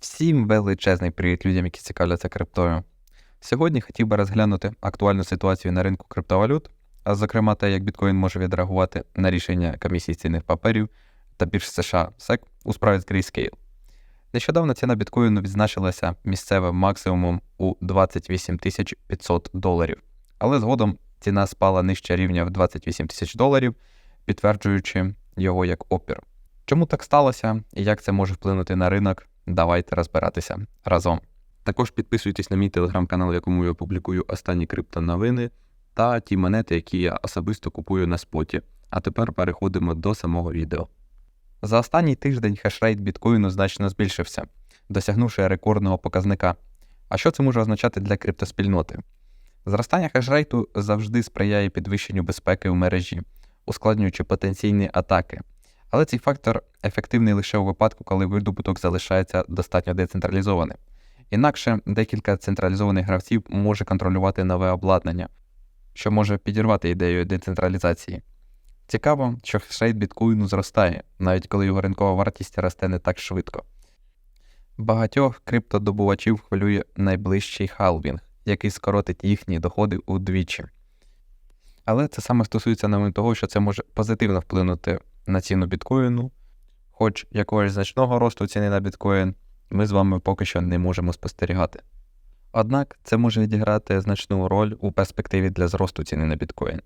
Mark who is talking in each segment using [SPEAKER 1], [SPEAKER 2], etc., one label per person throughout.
[SPEAKER 1] Всім величезний привіт людям, які цікавляться криптою. Сьогодні хотів би розглянути актуальну ситуацію на ринку криптовалют, а зокрема те, як біткоін може відреагувати на рішення комісії цінних паперів та бірж США SEC у справі з Grayscale. Нещодавно ціна біткоїну відзначилася місцевим максимумом у 28 500 доларів, але згодом ціна спала нижче рівня в 28 тисяч доларів, підтверджуючи його як опір. Чому так сталося і як це може вплинути на ринок? Давайте розбиратися разом. Також підписуйтесь на мій телеграм-канал, в якому я публікую останні криптоновини та ті монети, які я особисто купую на споті. А тепер переходимо до самого відео. За останній тиждень хешрейт біткоїну значно збільшився, досягнувши рекордного показника. А що це може означати для криптоспільноти? Зростання хешрейту завжди сприяє підвищенню безпеки в мережі, ускладнюючи потенційні атаки. Але цей фактор ефективний лише у випадку, коли видобуток залишається достатньо децентралізованим. Інакше декілька централізованих гравців може контролювати нове обладнання, що може підірвати ідею децентралізації. Цікаво, що хешрейт біткоїну зростає, навіть коли його ринкова вартість росте не так швидко. Багатьох криптодобувачів хвилює найближчий халвінг, який скоротить їхні доходи удвічі. Але це саме стосується навіть того, що це може позитивно вплинути на ціну біткоїну, хоч якогось значного росту ціни на біткоін ми з вами поки що не можемо спостерігати. Однак це може відіграти значну роль у перспективі для зросту ціни на біткоін.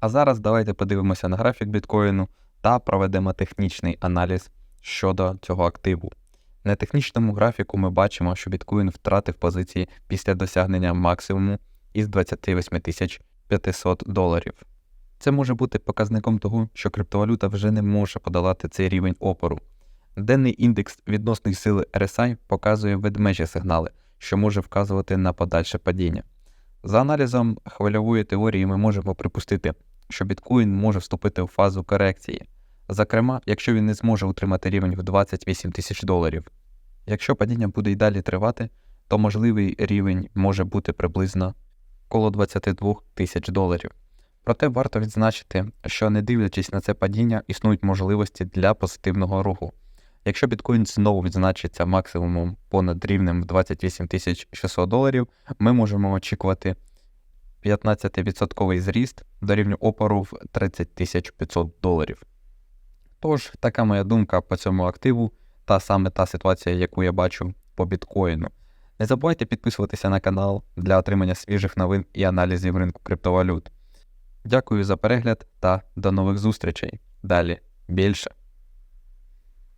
[SPEAKER 1] А зараз давайте подивимося на графік біткоїну та проведемо технічний аналіз щодо цього активу. На технічному графіку ми бачимо, що біткоін втратив позиції після досягнення максимуму із 28 500 доларів. Це може бути показником того, що криптовалюта вже не може подолати цей рівень опору. Денний індекс відносної сили RSI показує ведмежі сигнали, що може вказувати на подальше падіння. За аналізом хвильової теорії ми можемо припустити, що біткоін може вступити в фазу корекції, зокрема, якщо він не зможе утримати рівень в 28 тисяч доларів. Якщо падіння буде й далі тривати, то можливий рівень може бути приблизно коло 22 тисяч доларів. Проте варто відзначити, що не дивлячись на це падіння, існують можливості для позитивного руху. Якщо біткоін знову відзначиться максимумом понад рівнем в 28 600 доларів, ми можемо очікувати 15% зріст до рівня опору в 30 500 доларів. Тож, така моя думка по цьому активу, та саме та ситуація, яку я бачу по біткоїну. Не забувайте підписуватися на канал для отримання свіжих новин і аналізів ринку криптовалют. Дякую за перегляд та до нових зустрічей. Далі більше.